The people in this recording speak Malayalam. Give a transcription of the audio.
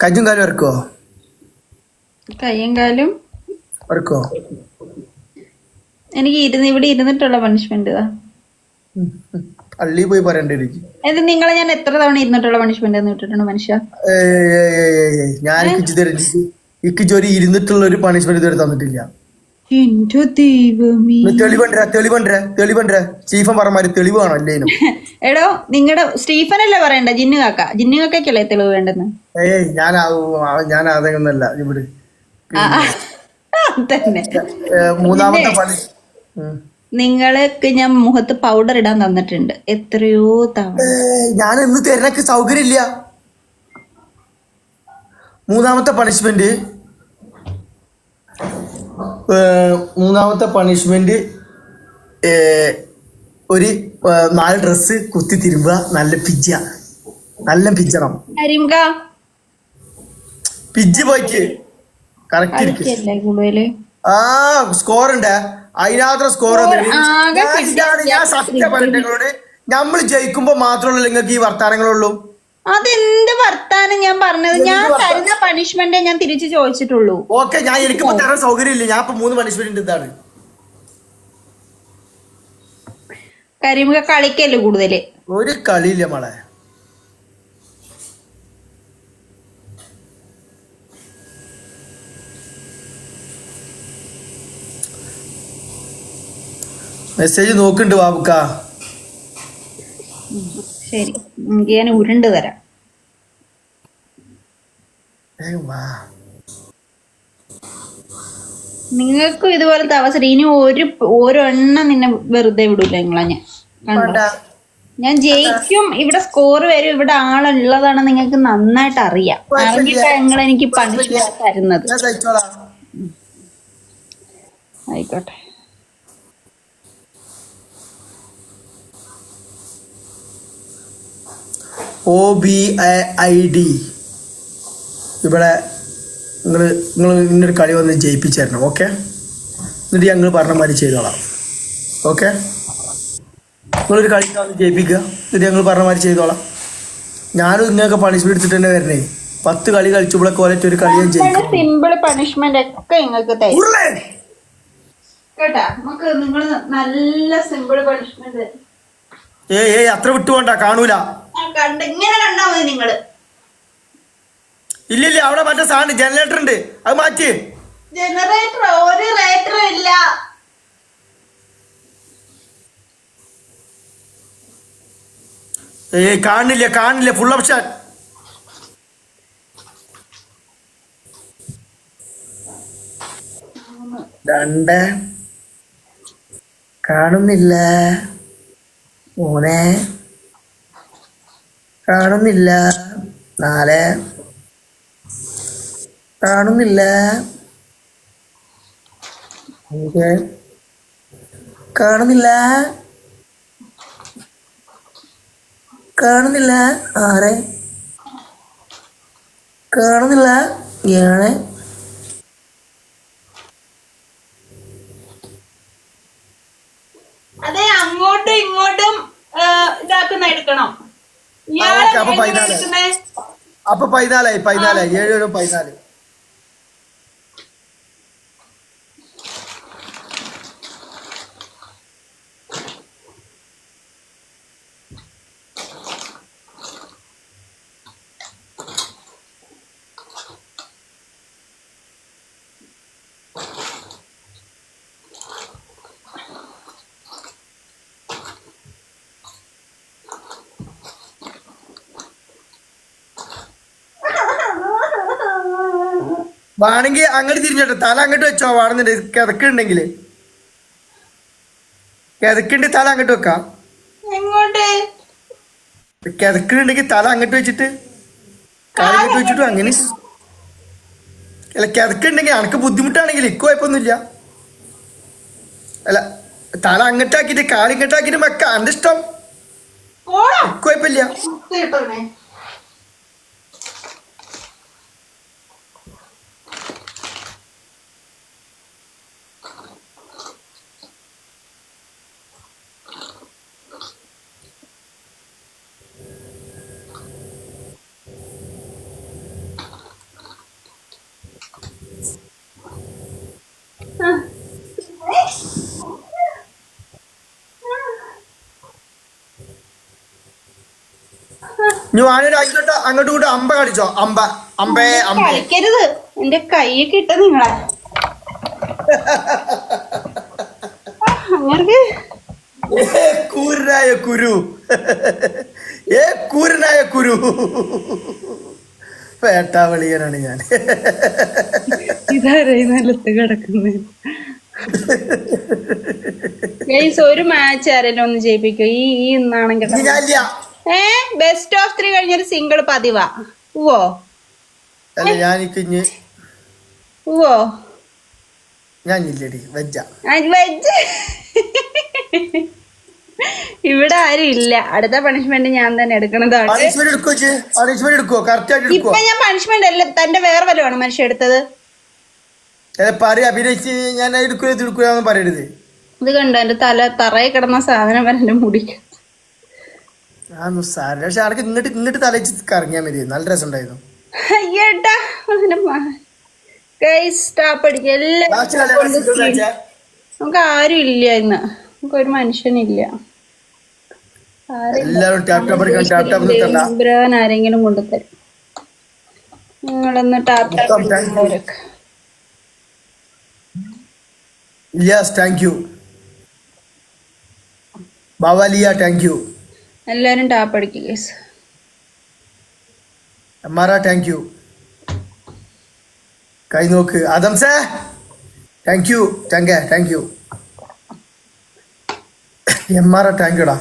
കജ്ജും കാലും ഇറക്കോ കയ്യും കാലും ഇറക്കോ എനിക്ക് ഇരുന്ന് ഇവിടെ ഇരുന്നിട്ടുള്ള പണിഷ്മെന്റ് പള്ളി പോയി പറയണ്ടേ ഇത് നിങ്ങളെ ഞാൻ എത്ര തവണ ഇരുന്നിട്ടുള്ള പണിഷ്മെന്റ് എന്ന് വിട്ടിട്ടുണ്ട് മനുഷ്യ? ഞാൻ ഇക്ക് ജോലി ഇരുന്നിട്ടുള്ള ഒരു പണിഷ്മെന്റ് ഇതുവരെ തന്നിട്ടില്ല. എന്റെ ദൈവമേ. ഇന്ന് തെളിവണ്ടര തെളിവണ്ടര തെളിവണ്ടര. ചീഫൻ പറഞ്ഞമാര് തെളിവ് കാണോ അല്ലേനും എടോ നിങ്ങളുടെ സ്റ്റീഫൻ അല്ലേ പറയണ്ട? ജിന്നു കാക്ക. ജിന്നു കാക്കല്ലേ തെളിവ് വേണ്ടെന്ന്? ഏയ് ഞാൻ അതൊന്നല്ല ഇവിടെ. തന്നെ മൂന്നാമത്തെ പണി. നിങ്ങൾക്ക് ഞാൻ മുഖത്ത് പൗഡർ ഇടാൻ തന്നിട്ടുണ്ട്. എത്രയോ തവണ. ഞാൻ ഇന്ന് സൗകര്യമില്ല. മൂന്നാമത്തെ പണിഷ്മെന്റ് മൂന്നാമത്തെ പണിഷ്മെന്റ് ഒരു നാല് ഡ്രസ്സ് കുത്തി തിരുമ്പുക നല്ല പിജ്ജ. നല്ല പിജ്ജണം. പിജ്ജ് പോയിക്ക്. കറക്റ്റ് ആ സ്കോർ ഉണ്ട്. അതിനകത്ത് സ്കോർ ഞാൻ സത്യം പറഞ്ഞോട് നമ്മൾ ജയിക്കുമ്പോ മാത്രമല്ല നിങ്ങൾക്ക് ഈ വർത്താനങ്ങളുള്ളൂ അതെന്ത് വർത്താനം ഞാൻ പറഞ്ഞത്? ഞാൻ തരുന്ന പണിഷ്മെന്റ് ഞാൻ തിരിച്ചു ചോദിച്ചിട്ടുള്ളൂ. ഓക്കെ ഞാൻ എനിക്ക് തരാൻ സൗകര്യമില്ല. ഞാൻ ഇപ്പൊ മൂന്ന് പണിഷ്മെന്റ് ഇതാണ്. കരിമുക കളിക്കല്ലേ കൂടുതൽ? ഒരു കളിയില്ല മോളെ. മെസ്സേജ് നോക്കുന്നുണ്ട് ബാബുക്ക. ശരി. ഞാൻ ഉരുണ്ട് തരാം. നിങ്ങൾക്കും ഇതുപോലത്തെ അവസരം. ഇനി ഒരു ഒരെണ്ണം നിന്നെ വെറുതെ വിടൂല നിങ്ങളെ ഞാൻ. കണ്ടോ? ഞാൻ ജയിക്കും. ഇവിടെ സ്കോർ വരും. ഇവിടെ ആളുള്ളതാണ് നിങ്ങൾക്ക് നന്നായിട്ട് അറിയാം. അറിഞ്ഞിട്ട് നിങ്ങൾ എനിക്ക് പണിഷ്മെന്റ് തരുന്നത്. ആയിക്കോട്ടെ. ഒ ബി ഐ ഡി ഇവിടെ നിങ്ങൾ നിങ്ങൾ ഇന്നൊരു കളി വന്ന് ജയിപ്പിച്ചു തരണം ഓക്കെ എന്നിട്ട് ഞങ്ങൾ പറഞ്ഞ മാതിരി ചെയ്തോളാം ഓക്കെ നിങ്ങളൊരു കളി വന്ന് ജയിപ്പിക്കുക എന്നിട്ട് ഞങ്ങൾ പറഞ്ഞ മാതിരി ചെയ്തോളാം. ഞാനും ഇങ്ങനെയൊക്കെ പണിഷ്മെന്റ് എടുത്തിട്ട് തന്നെ വരണേ. പത്ത് കളി കളിച്ചപ്പോഴൊക്കെ ഒരൊറ്റ ഒരു കളി ഞാൻ ജയിക്കും. സിമ്പിൾ പണിഷ്മെന്റ് ഒക്കെ നിങ്ങൾക്ക്! കേട്ടാ നമുക്ക് നിങ്ങൾ നല്ല സിമ്പിൾ പണിഷ്മെന്റ് ഏയ് ഏയ് അത്ര വിട്ടുപോണ്ട കാണൂല. കണ്ട് ഇങ്ങനെ കണ്ടാ മതി നിങ്ങൾ. ഇല്ലില്ല അവിടെ മറ്റേ സാധനം ജനറേറ്റർ ഉണ്ട്. അത് മാറ്റി. ജനറേറ്റർ ഒരു റേറ്റർ ഇല്ല. ഏ കാണില്ല കാണില്ല ഫുൾ ഓപ്ഷൻ രണ്ട്. കാണുന്നില്ല. മൂന്ന്. കാണുന്നില്ല. നാല് കാണുന്നില്ല. കാണുന്നില്ല. കാണുന്നില്ല. ആറ് കാണുന്നില്ല. ഏഴ് അതെ അങ്ങോട്ടും ഇങ്ങോട്ടും ഇതാക്കുന്ന എടുക്കണം അപ്പൊ പതിനാല്. അപ്പൊ പതിനാലായി പതിനാലായി. ഏഴ് ഏഴും പതിനാല്. വേണമെങ്കിൽ അങ്ങോട്ട് തിരിഞ്ഞോട്ടെ. തല അങ്ങോട്ട് വെച്ചോ വേണമെന്നുണ്ട് കിതക്കുണ്ടെങ്കിൽ കിതക്കുണ്ട് തല അങ്ങോട്ട് വെക്കാം. കിതക്കുണ്ടെങ്കിൽ തല അങ്ങോട്ട് വെച്ചിട്ട്. കാലങ്ങോട്ട് വെച്ചിട്ട് അങ്ങനെ. അല്ല കിതക്കുണ്ടെങ്കിൽ അനക്ക് ബുദ്ധിമുട്ടാണെങ്കിൽ ഇക്ക് കുഴപ്പമൊന്നുമില്ല അല്ല തല അങ്ങോട്ടാക്കിയിട്ട് കാൽ ഇങ്ങോട്ടാക്കിയിട്ട് വെക്കാം ഇക്ക് കുഴപ്പമില്ല ഞാനൊരു അങ്ങോട്ട് അങ്ങോട്ടും ഇങ്ങോട്ടും അമ്പ കളിച്ചോ അമ്പ അമ്പേ അമ്പ കളിക്കരുത്. എന്റെ കൈ കിട്ട നിങ്ങളെ. അങ്ങനെ കൂരനായ കുരു. ഏ കൂരനായ കുരു. പേട്ടാവളിയനാണ് ഞാൻ. ഇതാരായി നിലത്ത് കിടക്കുന്നത് ഒരു മാച്ച് ആരെല്ലാം ഒന്ന് ജയിപ്പിക്കോ. ഈ ഈ ഞാനില്ല ഏ? ബെസ്റ്റ് ഓഫ് ത്രീ കഴിഞ്ഞൊരു സിംഗിൾ പതിവാ. ഉവോ അല്ല ഞാനിക്ക് ഇഞ്ഞ് ഉവോ ഞാൻ ഇല്ലടി വെജ വെച്ച് ഇവിടെ ആരും ഇല്ല. അടുത്ത പണിഷ്മെന്റ് ഞാൻ തന്നെ എടുക്കണതാണ്. ഇപ്പൊ ഞാൻ പണിഷ്മെന്റ് അല്ല തന്റെ വേറെ വല്ലതാണ് മനുഷ്യ എടുത്തത്. ഞാൻ ഇത് കണ്ടോ എന്റെ തല തറയിൽ കിടന്ന സാധനം വരെ എന്റെ മുടിക്ക്. അതൊന്നും സാറില്ല പക്ഷെ ആർക്ക് ഇങ്ങോട്ട് ഇങ്ങോട്ട് തലച്ച് കറങ്ങിയാൽ മതി. നല്ല രസം ഉണ്ടായിരുന്നു അയ്യേട്ടാ സ്റ്റാപ്പ് അടിക്കുക എല്ലാം? നമുക്ക് ആരും ഇല്ല ഇന്ന്. നമുക്ക് ഒരു മനുഷ്യനില്ല ബ്രാൻ ആരെങ്കിലും കൊണ്ടുതരും നിങ്ങളൊന്ന് ടാപ്പ് യെസ് താങ്ക് യു ബാവാലിയ താങ്ക് യു എല്ലാരും ടാപ്പ് അടിക്കുക ഗൈസ് അമ്മാറ താങ്ക് യു കൈ നോക്ക്. ആദംസേ താങ്ക് യു താങ്ക് യു എം എമ്മാറ താങ്ക് യുടാ